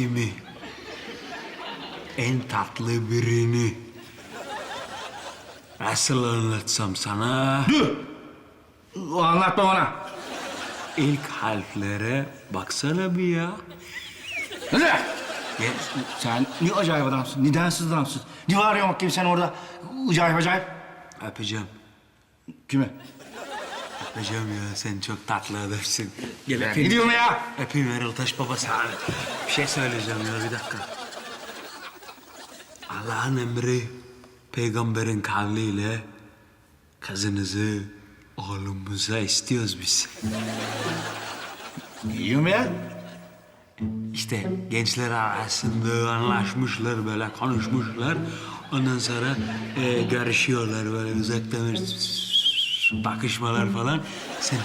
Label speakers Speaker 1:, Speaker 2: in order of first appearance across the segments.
Speaker 1: Kimi? En tatlı birini. Nasıl anlatsam sana?
Speaker 2: Dur. Anlatma bana.
Speaker 1: İlk harflere baksana bir ya.
Speaker 2: Ne? Ya, sen ne acayip adamsın, ne densiz adamsın. Ne var ya bakayım sen orada acayip acayip.
Speaker 1: Öpeceğim.
Speaker 2: Kime?
Speaker 1: Öpeceğim ya. Sen çok tatlı adamsın. Gel öpeyim.
Speaker 2: diyorsun ya?
Speaker 1: Öpeyim Erol Taş Baba sana. Bir şey söyleyeceğim ya bir dakika. Allah'ın emri peygamberin kavliyle kızınızı oğlumuza istiyoruz biz.
Speaker 2: Ne diyorsun ya?
Speaker 1: İşte gençler arasında anlaşmışlar böyle konuşmuşlar. Ondan sonra e, görüşüyorlar böyle uzaktan bakışmalar falan. Sen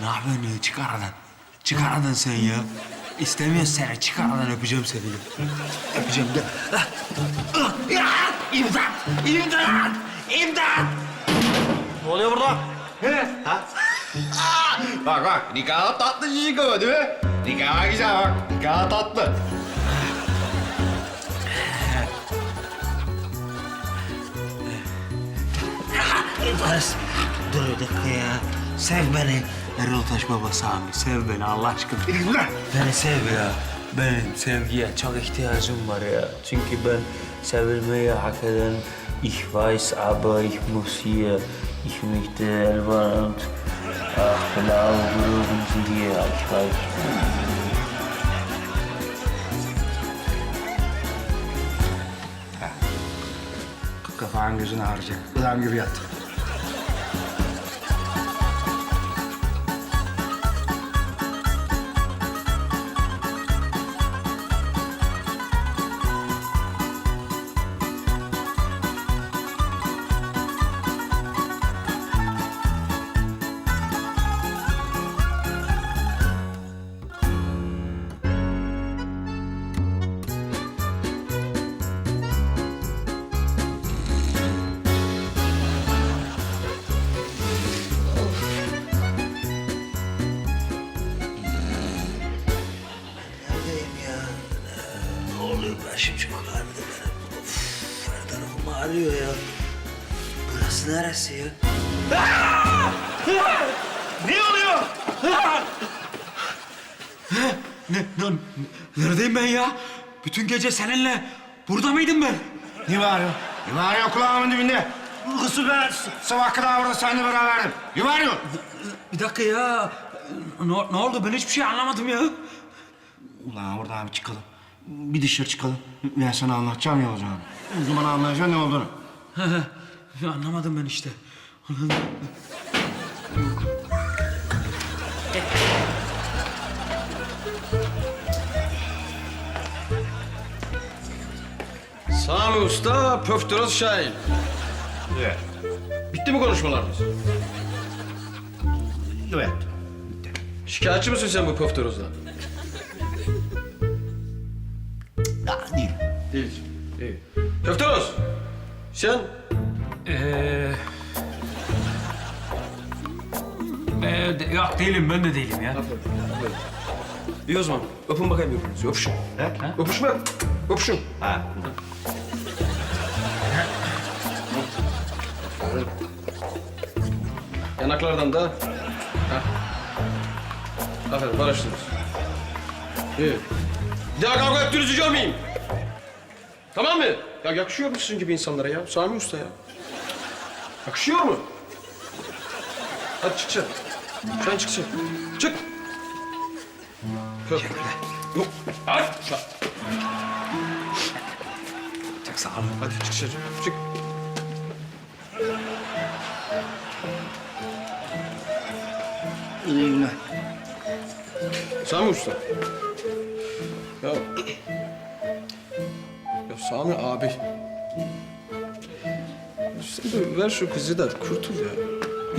Speaker 1: ne yapıyorsun ya? Çık aradan. Çık aradan sen ya. İstemiyorsun seni. Çık aradan öpeceğim seni. Öpeceğim gel. Ah, ah, ya! İmdat! İmdat! İmdat!
Speaker 2: Ne oluyor burada? Ha? bak bak, nikah tatlı çocuk ama değil mi? Nikah güzel bak, nikah tatlı.
Speaker 1: Bas. Dur bir dakika ya. Sev beni. Erol Taş Baba Sami. Sev beni Allah aşkına. Beni sev ya. Benim sevgiye çok ihtiyacım var ya. Çünkü ben sevilmeyi hak eden ich weiß aber ich muss hier. Ich möchte elvan und ach blau grüben Sie hier. Ich weiß.
Speaker 2: Kafan gözün ağrıyacak. Adam gibi yat.
Speaker 1: Başım çok ağrıdı benim. Of, her tarafım ağrıyor ya. Burası neresi ya?
Speaker 2: Ne oluyor?
Speaker 1: Ne, ne, neredeyim ben ya? Bütün gece seninle burada mıydım ben?
Speaker 2: Ne bağırıyor? Ne bağırıyor kulağımın dibinde? Kızı ben sabah kadar burada seninle beraberdim. Ne bağırıyor?
Speaker 1: Bir dakika ya. Ne, ne oldu? Ben hiçbir şey anlamadım ya.
Speaker 2: Ulan oradan bir çıkalım. Bir dışarı çıkalım. Ben sana anlatacağım ne olacağını. O zaman anlayacaksın ne olduğunu.
Speaker 1: anlamadım ben işte. Anladım.
Speaker 3: Sami Usta, Pöfteroz Şahin.
Speaker 2: Evet.
Speaker 3: Bitti mi konuşmalarınız?
Speaker 2: Evet.
Speaker 3: Şikayetçi misin sen bu Pöfteroz'dan?
Speaker 2: Değil.
Speaker 3: Değilsin. İyi. Pöfteroz, sen
Speaker 1: Ee, ee, de- yok değilim ben de değilim ya.
Speaker 3: İyi o zaman. Öpün bakayım birbirinizi. Öpüşün.
Speaker 2: He?
Speaker 3: Öpüşme. Öpüşün.
Speaker 2: Ha.
Speaker 3: Yanaklardan da. Ha. Aferin, barıştınız. İyi. Bir daha kavga ettiğinizi görmeyeyim. Tamam mı? Ya yakışıyor mu sizin gibi insanlara ya? Sami Usta ya. Yakışıyor mu? Hadi çık sen. Sen çık sen. Çık. Teşekkürler. Yok. Hadi.
Speaker 1: Çok sağ olun.
Speaker 3: Hadi çık dışarı. Çık.
Speaker 2: İyi günler.
Speaker 3: Sami Usta. Ya... Sami abi. Sen de ver şu kızı da kurtul ya.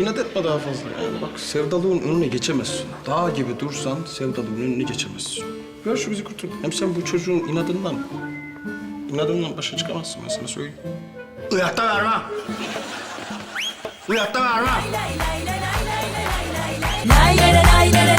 Speaker 3: İnat etme daha fazla yani. Bak sevdalığın önüne geçemezsin. Dağ gibi dursan sevdalığın önüne geçemezsin. Ver şu kızı kurtul. Hem sen bu çocuğun inadından... ...inadından başa çıkamazsın ben sana söyleyeyim.
Speaker 2: Uyakta vermem. Uyakta vermem. Lay lay
Speaker 4: lay lay lay lay lay lay lay lay lay
Speaker 5: lay lay lay